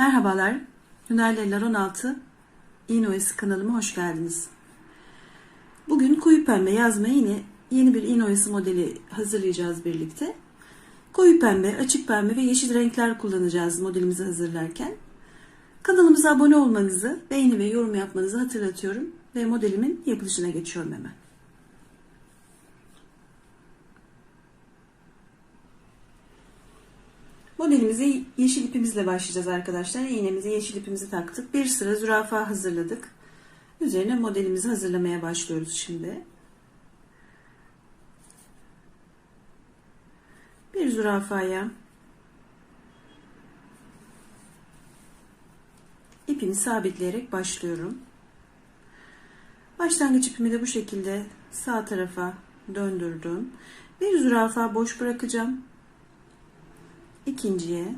Merhabalar, Hünerliler 16 İğne Oyası kanalıma hoş geldiniz. Bugün koyu pembe yazma yine yeni bir oyası modeli hazırlayacağız birlikte. Koyu pembe, açık pembe ve yeşil renkler kullanacağız modelimizi hazırlarken. Kanalımıza abone olmanızı, beğeni ve yorum yapmanızı hatırlatıyorum ve modelimin yapılışına geçiyorum hemen. Modelimize yeşil ipimizle başlayacağız arkadaşlar. İğnemizi yeşil ipimizi taktık. Bir sıra zürafa hazırladık. Üzerine modelimizi hazırlamaya başlıyoruz şimdi. Bir zürafaya ipimi sabitleyerek başlıyorum. Başlangıç ipimi de bu şekilde sağ tarafa döndürdüm. Bir zürafa boş bırakacağım ikinciye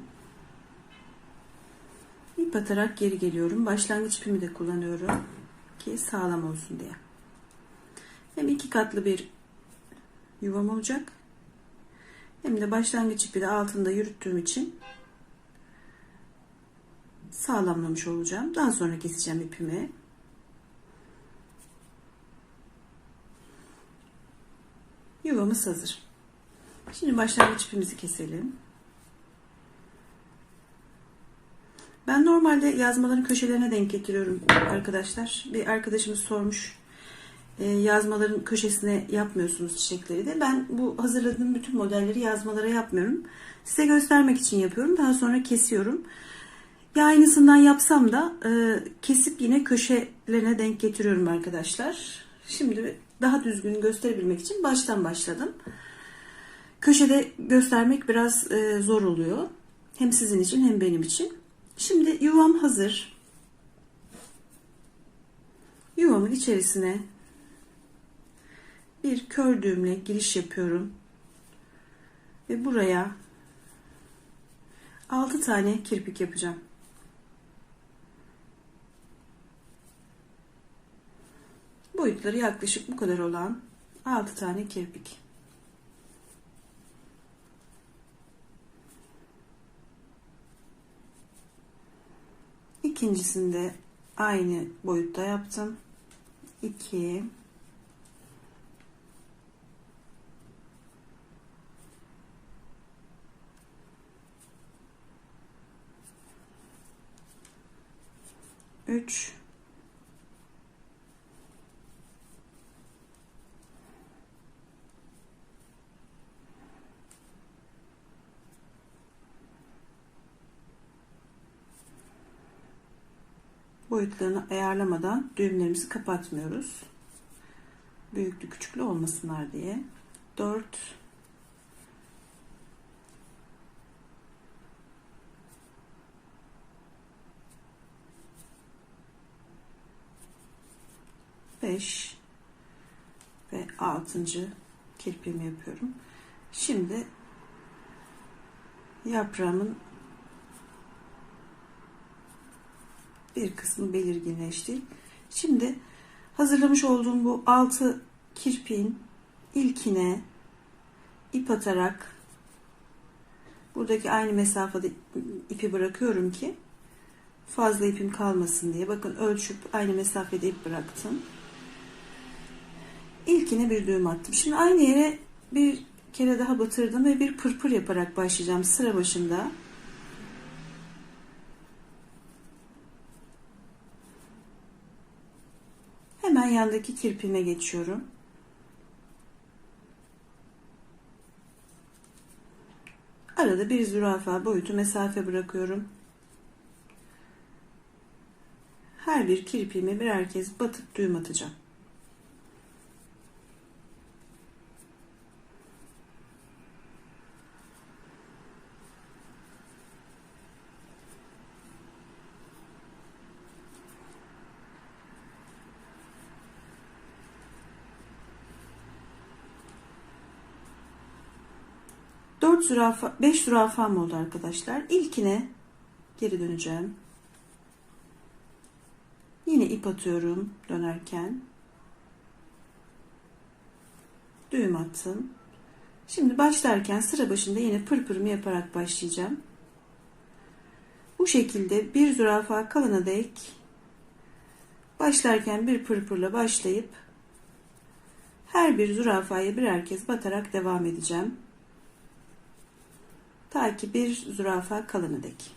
ip atarak geri geliyorum. Başlangıç ipimi de kullanıyorum ki sağlam olsun diye. Hem iki katlı bir yuvam olacak. Hem de başlangıç ipi de altında yürüttüğüm için sağlamlamış olacağım. Daha sonra keseceğim ipimi. Yuvamız hazır. Şimdi başlangıç ipimizi keselim. Ben normalde yazmaların köşelerine denk getiriyorum arkadaşlar. Bir arkadaşımız sormuş e, yazmaların köşesine yapmıyorsunuz çiçekleri de. Ben bu hazırladığım bütün modelleri yazmalara yapmıyorum. Size göstermek için yapıyorum. Daha sonra kesiyorum. Ya aynısından yapsam da e, kesip yine köşelerine denk getiriyorum arkadaşlar. Şimdi daha düzgün gösterebilmek için baştan başladım. Köşede göstermek biraz e, zor oluyor. Hem sizin için hem benim için. Şimdi yuvam hazır. Yuvamın içerisine bir kör düğümle giriş yapıyorum. Ve buraya 6 tane kirpik yapacağım. Boyutları yaklaşık bu kadar olan 6 tane kirpik. İkincisinde aynı boyutta yaptım. 2 3 boyutlarını ayarlamadan düğümlerimizi kapatmıyoruz. Büyüklü küçüklü olmasınlar diye. 4 5 ve 6. kirpiğimi yapıyorum. Şimdi yaprağımın bir kısmı belirginleşti. Şimdi hazırlamış olduğum bu altı kirpiğin ilkine ip atarak buradaki aynı mesafede ipi bırakıyorum ki fazla ipim kalmasın diye. Bakın ölçüp aynı mesafede ip bıraktım. İlkine bir düğüm attım. Şimdi aynı yere bir kere daha batırdım ve bir pırpır yaparak başlayacağım sıra başında. Hemen yandaki kirpime geçiyorum. Arada bir zürafa boyutu mesafe bırakıyorum. Her bir kirpiğime birer kez batıp düğüm atacağım. Dört zürafa, beş zürafam oldu arkadaşlar. İlkine geri döneceğim. Yine ip atıyorum dönerken. Düğüm attım. Şimdi başlarken sıra başında yine pırpırımı yaparak başlayacağım. Bu şekilde bir zürafa kalana dek başlarken bir pırpırla başlayıp her bir zürafaya birer kez batarak devam edeceğim. Ta ki bir zürafa kalana dek.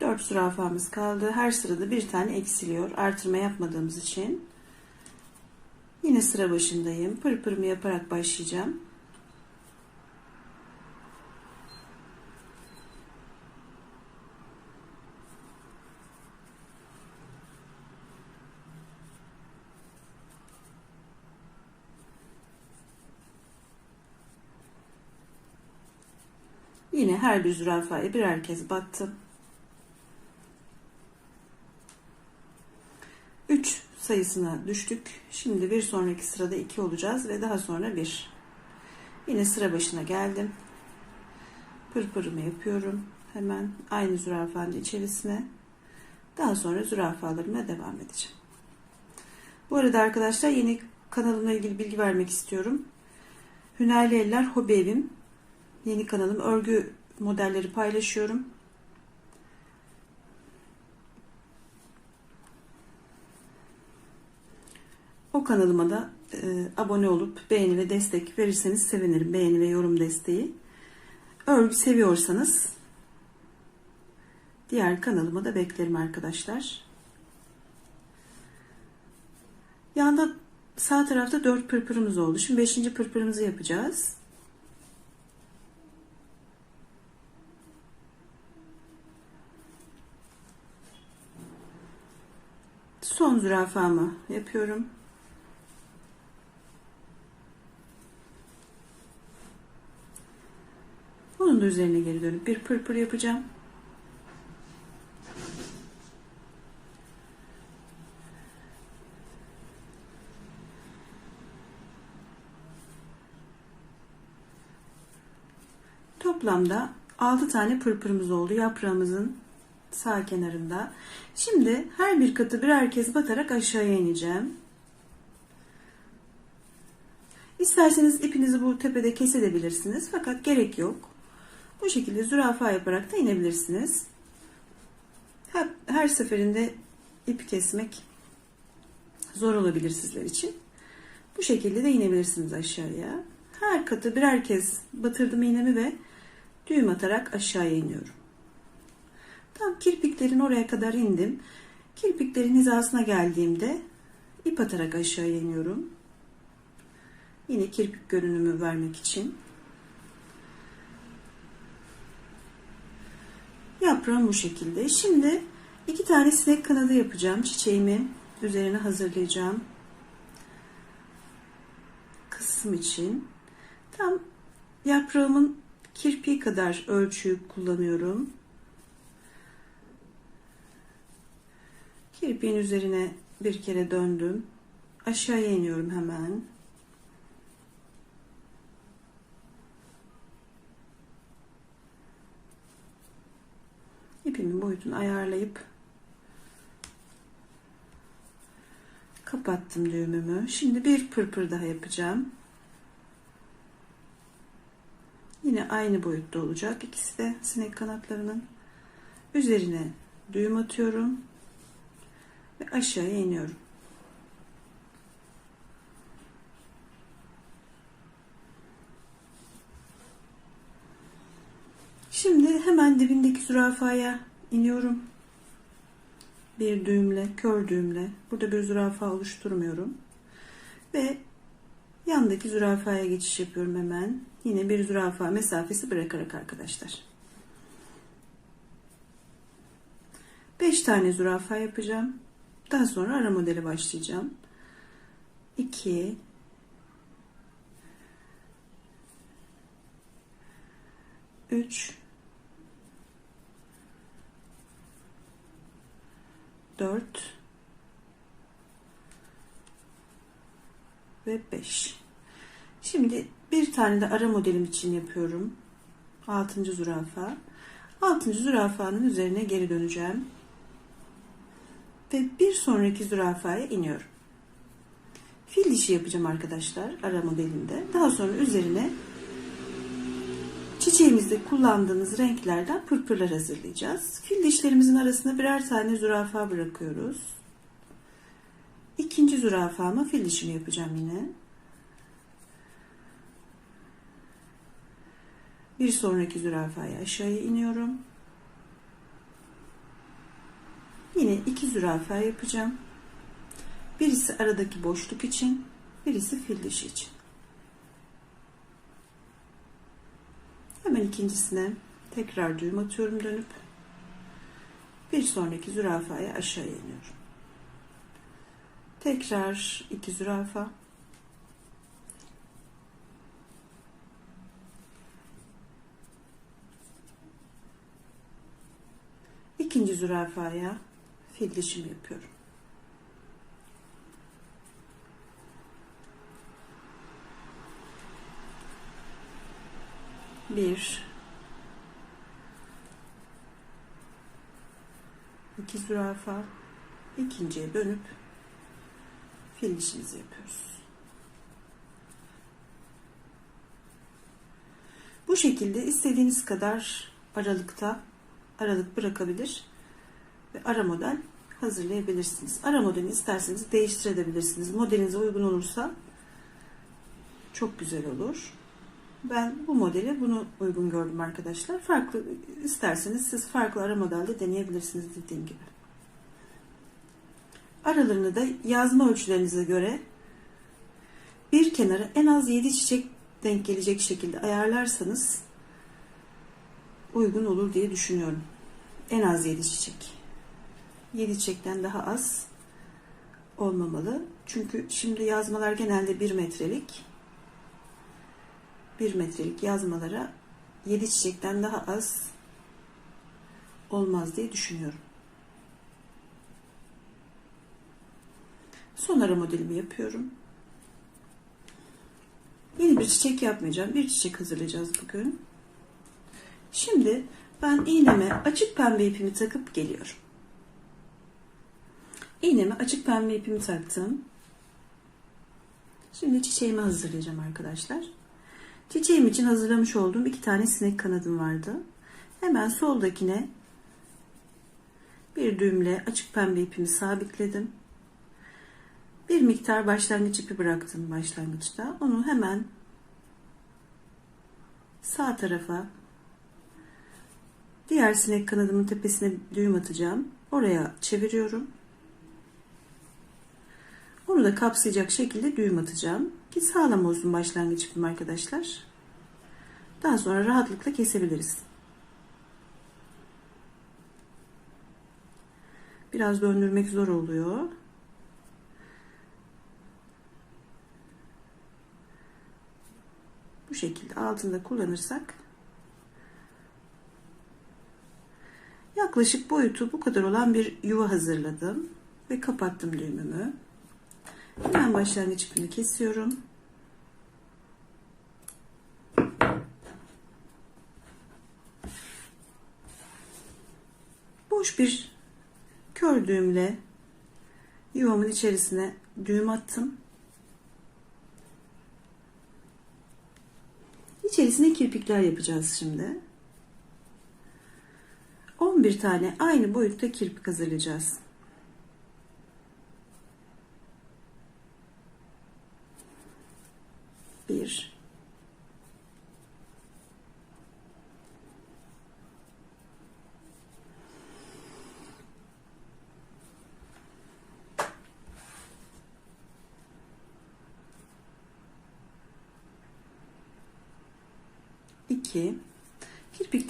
Dört zürafamız kaldı. Her sırada bir tane eksiliyor. Artırma yapmadığımız için. Yine sıra başındayım. Pırpırımı yaparak başlayacağım. Yine her bir zürafaya birer kez battım. 3 sayısına düştük. Şimdi bir sonraki sırada 2 olacağız ve daha sonra 1. Yine sıra başına geldim. Pırpırımı yapıyorum. Hemen aynı zürafanın içerisine. Daha sonra zürafalarıma devam edeceğim. Bu arada arkadaşlar yeni kanalımla ilgili bilgi vermek istiyorum. Hünerli Eller Hobi Evim. Yeni kanalım örgü modelleri paylaşıyorum. O kanalıma da e, abone olup beğeni ve destek verirseniz sevinirim. Beğeni ve yorum desteği. Örgü seviyorsanız diğer kanalıma da beklerim arkadaşlar. Yanda sağ tarafta 4 pırpırımız oldu. Şimdi 5. pırpırımızı yapacağız. Son zürafamı yapıyorum. Bunun da üzerine geri dönüp bir pırpır yapacağım. Toplamda 6 tane pırpırımız oldu yaprağımızın sağ kenarında. Şimdi her bir katı birer kez batarak aşağıya ineceğim. İsterseniz ipinizi bu tepede kesebilirsiniz fakat gerek yok. Bu şekilde zürafa yaparak da inebilirsiniz. Her, her seferinde ip kesmek zor olabilir sizler için. Bu şekilde de inebilirsiniz aşağıya. Her katı birer kez batırdım iğnemi ve düğüm atarak aşağıya iniyorum. Tam kirpiklerin oraya kadar indim. Kirpiklerin hizasına geldiğimde ip atarak aşağıya iniyorum. Yine kirpik görünümü vermek için. Yaprağım bu şekilde. Şimdi iki tane sinek kanadı yapacağım. Çiçeğimi üzerine hazırlayacağım. Kısım için. Tam yaprağımın kirpiği kadar ölçüyü kullanıyorum. Kirpiğin üzerine bir kere döndüm. Aşağıya iniyorum hemen. ipimin boyutunu ayarlayıp kapattım düğümümü. Şimdi bir pırpır daha yapacağım. Yine aynı boyutta olacak. İkisi de sinek kanatlarının üzerine düğüm atıyorum ve aşağıya iniyorum. Şimdi hemen dibindeki zürafaya iniyorum. Bir düğümle, kör düğümle. Burada bir zürafa oluşturmuyorum. Ve yandaki zürafaya geçiş yapıyorum hemen. Yine bir zürafa mesafesi bırakarak arkadaşlar. 5 tane zürafa yapacağım. Daha sonra ara modeli başlayacağım. 2 3 4 ve 5. Şimdi bir tane de ara modelim için yapıyorum. 6. zürafa. Altıncı zürafanın üzerine geri döneceğim. Ve bir sonraki zürafaya iniyorum. Fil dişi yapacağım arkadaşlar ara modelinde. Daha sonra üzerine çiçeğimizde kullandığımız renklerden pırpırlar hazırlayacağız. Fil dişlerimizin arasına birer tane zürafa bırakıyoruz. İkinci zürafama fil dişimi yapacağım yine. Bir sonraki zürafaya aşağıya iniyorum. Yine iki zürafa yapacağım. Birisi aradaki boşluk için, birisi fil dişi için. Hemen ikincisine tekrar düğüm atıyorum dönüp bir sonraki zürafaya aşağıya iniyorum. Tekrar iki zürafa. İkinci zürafaya fil yapıyorum. Bir, iki zürafa, ikinciye dönüp fil dişimizi yapıyoruz. Bu şekilde istediğiniz kadar aralıkta aralık bırakabilir ve ara model hazırlayabilirsiniz. Ara modeli isterseniz değiştirebilirsiniz. Modelinize uygun olursa çok güzel olur. Ben bu modeli bunu uygun gördüm arkadaşlar. Farklı isterseniz siz farklı ara modelde deneyebilirsiniz dediğim gibi. Aralarını da yazma ölçülerinize göre bir kenara en az 7 çiçek denk gelecek şekilde ayarlarsanız uygun olur diye düşünüyorum. En az 7 çiçek. 7 çiçekten daha az olmamalı. Çünkü şimdi yazmalar genelde 1 metrelik. 1 metrelik yazmalara 7 çiçekten daha az olmaz diye düşünüyorum. Son ara modelimi yapıyorum. Yeni bir çiçek yapmayacağım. Bir çiçek hazırlayacağız bugün. Şimdi ben iğneme açık pembe ipimi takıp geliyorum. İğneme açık pembe ipimi taktım. Şimdi çiçeğimi hazırlayacağım arkadaşlar. Çiçeğim için hazırlamış olduğum iki tane sinek kanadım vardı. Hemen soldakine bir düğümle açık pembe ipimi sabitledim. Bir miktar başlangıç ipi bıraktım başlangıçta. Onu hemen sağ tarafa diğer sinek kanadımın tepesine düğüm atacağım. Oraya çeviriyorum. Onu da kapsayacak şekilde düğüm atacağım. Ki sağlam olsun başlangıç ipim arkadaşlar. Daha sonra rahatlıkla kesebiliriz. Biraz döndürmek zor oluyor. Bu şekilde altında kullanırsak yaklaşık boyutu bu kadar olan bir yuva hazırladım ve kapattım düğümümü. Hemen başlangıç ipini kesiyorum. Boş bir kör düğümle yuvamın içerisine düğüm attım. İçerisine kirpikler yapacağız şimdi. 11 tane aynı boyutta kirpik hazırlayacağız. Bir, iki.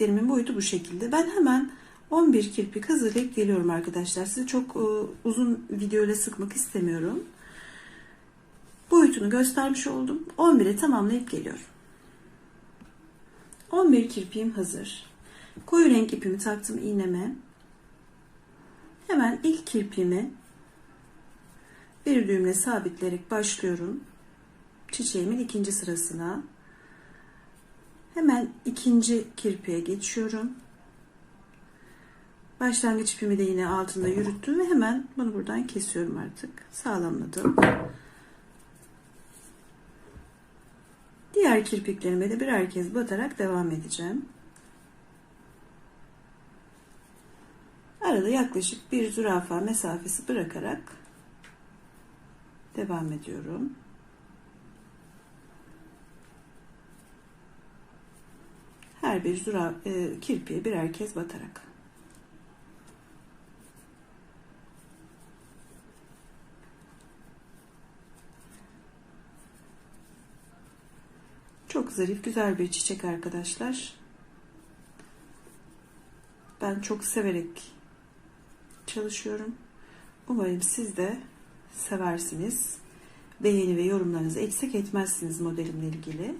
Kirpiklerimin boyutu bu şekilde. Ben hemen 11 kirpik hazırlayıp geliyorum arkadaşlar. Sizi çok e, uzun videoyla sıkmak istemiyorum. Boyutunu göstermiş oldum. 11'e tamamlayıp geliyorum. 11 kirpiğim hazır. Koyu renk ipimi taktım iğneme. Hemen ilk kirpiğimi bir düğümle sabitleyerek başlıyorum. Çiçeğimin ikinci sırasına. Hemen ikinci kirpiğe geçiyorum. Başlangıç ipimi de yine altında yürüttüm ve hemen bunu buradan kesiyorum artık. Sağlamladım. Diğer kirpiklerime de birer kez batarak devam edeceğim. Arada yaklaşık bir zürafa mesafesi bırakarak devam ediyorum. Her bir züra, e, kirpiğe birer kez batarak. Çok zarif, güzel bir çiçek arkadaşlar. Ben çok severek çalışıyorum. Umarım siz de seversiniz. Beğeni ve yorumlarınızı eksik etmezsiniz modelimle ilgili.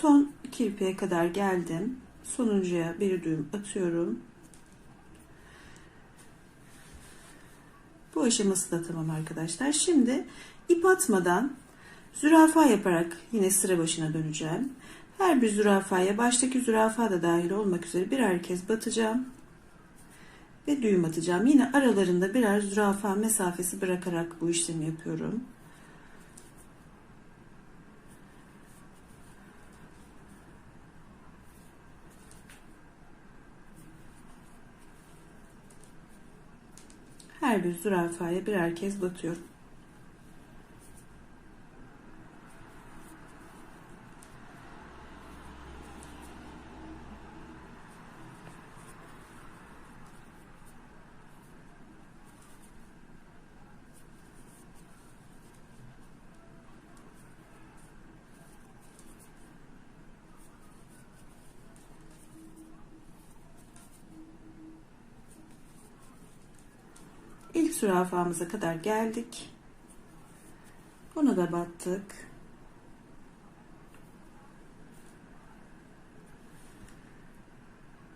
Son kirpiğe kadar geldim. Sonuncuya bir düğüm atıyorum. Bu aşaması da tamam arkadaşlar. Şimdi ip atmadan zürafa yaparak yine sıra başına döneceğim. Her bir zürafaya baştaki zürafa da dahil olmak üzere birer kez batacağım. Ve düğüm atacağım. Yine aralarında birer zürafa mesafesi bırakarak bu işlemi yapıyorum. Her bir zürafaya birer kez batıyorum. İlk zürafamıza kadar geldik. Bunu da battık.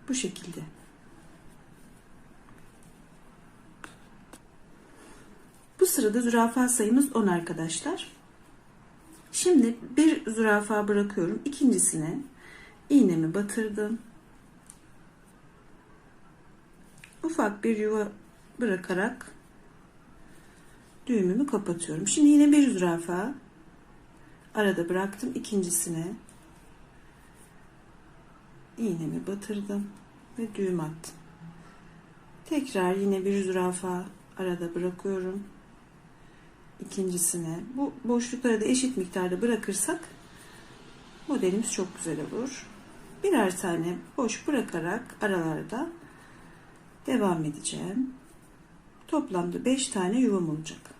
Bu şekilde. Bu sırada zürafa sayımız 10 arkadaşlar. Şimdi bir zürafa bırakıyorum. İkincisine iğnemi batırdım. Ufak bir yuva bırakarak düğümümü kapatıyorum. Şimdi yine bir zürafa arada bıraktım ikincisine iğnemi batırdım ve düğüm attım. Tekrar yine bir zürafa arada bırakıyorum. ikincisine. Bu boşlukları da eşit miktarda bırakırsak modelimiz çok güzel olur. Birer tane boş bırakarak aralarda devam edeceğim. Toplamda 5 tane yuvam olacak.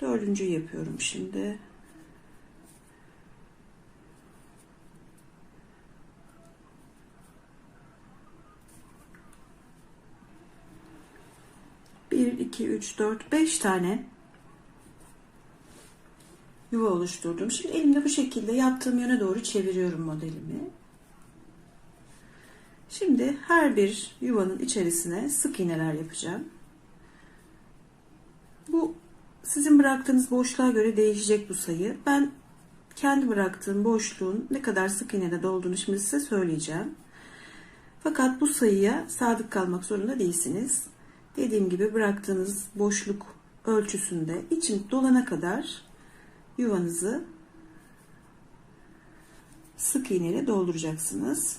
Dördüncüyü yapıyorum şimdi. Bir, iki, üç, dört, beş tane yuva oluşturdum. Şimdi elimde bu şekilde yaptığım yöne doğru çeviriyorum modelimi. Şimdi her bir yuvanın içerisine sık iğneler yapacağım. Bu sizin bıraktığınız boşluğa göre değişecek bu sayı. Ben kendi bıraktığım boşluğun ne kadar sık iğnede dolduğunu şimdi size söyleyeceğim. Fakat bu sayıya sadık kalmak zorunda değilsiniz. Dediğim gibi bıraktığınız boşluk ölçüsünde için dolana kadar yuvanızı sık iğneyle dolduracaksınız.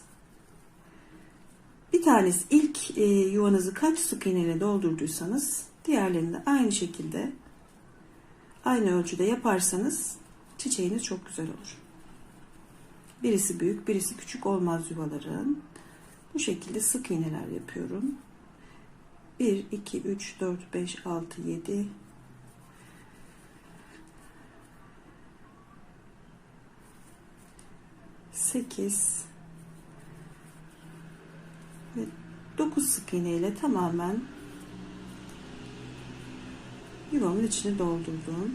Bir tanesi ilk e, yuvanızı kaç sık iğneyle doldurduysanız diğerlerini de aynı şekilde aynı ölçüde yaparsanız çiçeğiniz çok güzel olur. Birisi büyük, birisi küçük olmaz yuvaların. Bu şekilde sık iğneler yapıyorum. 1, 2, 3, 4, 5, 6, 7, 8 ve 9 sık iğne ile tamamen yuvamın içini doldurdum.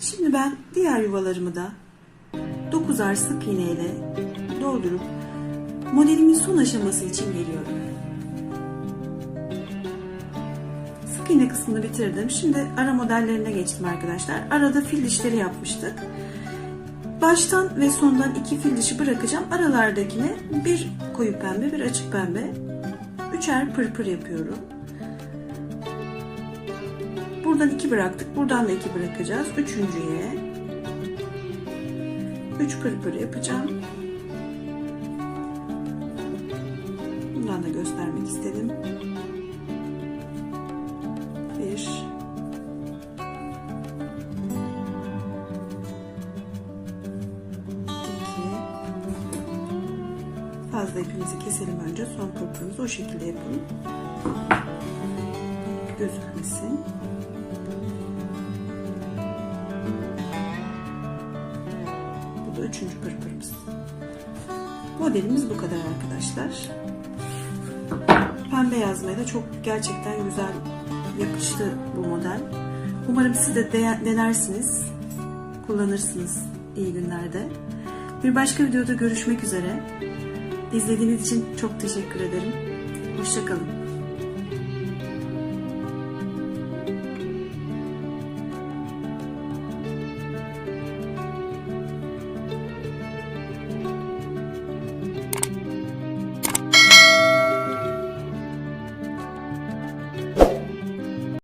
Şimdi ben diğer yuvalarımı da 9'ar sık iğne ile doldurup modelimin son aşaması için geliyorum. Sık iğne kısmını bitirdim. Şimdi ara modellerine geçtim arkadaşlar. Arada fil dişleri yapmıştık. baştan ve sondan iki fil dişi bırakacağım. Aralardakine bir koyu pembe, bir açık pembe. Üçer pırpır yapıyorum. Buradan iki bıraktık. Buradan da iki bırakacağız. Üçüncüye üç pırpır yapacağım. Bundan da göstermek istedim. Bir iki fazla ipimizi keselim önce. Son pırpırımızı o şekilde yapalım. Gözükmesin. Da üçüncü pırpırımız. Modelimiz bu kadar arkadaşlar. Pembe yazmaya da çok gerçekten güzel yakıştı bu model. Umarım siz de- denersiniz, kullanırsınız iyi günlerde. Bir başka videoda görüşmek üzere. İzlediğiniz için çok teşekkür ederim. Hoşçakalın.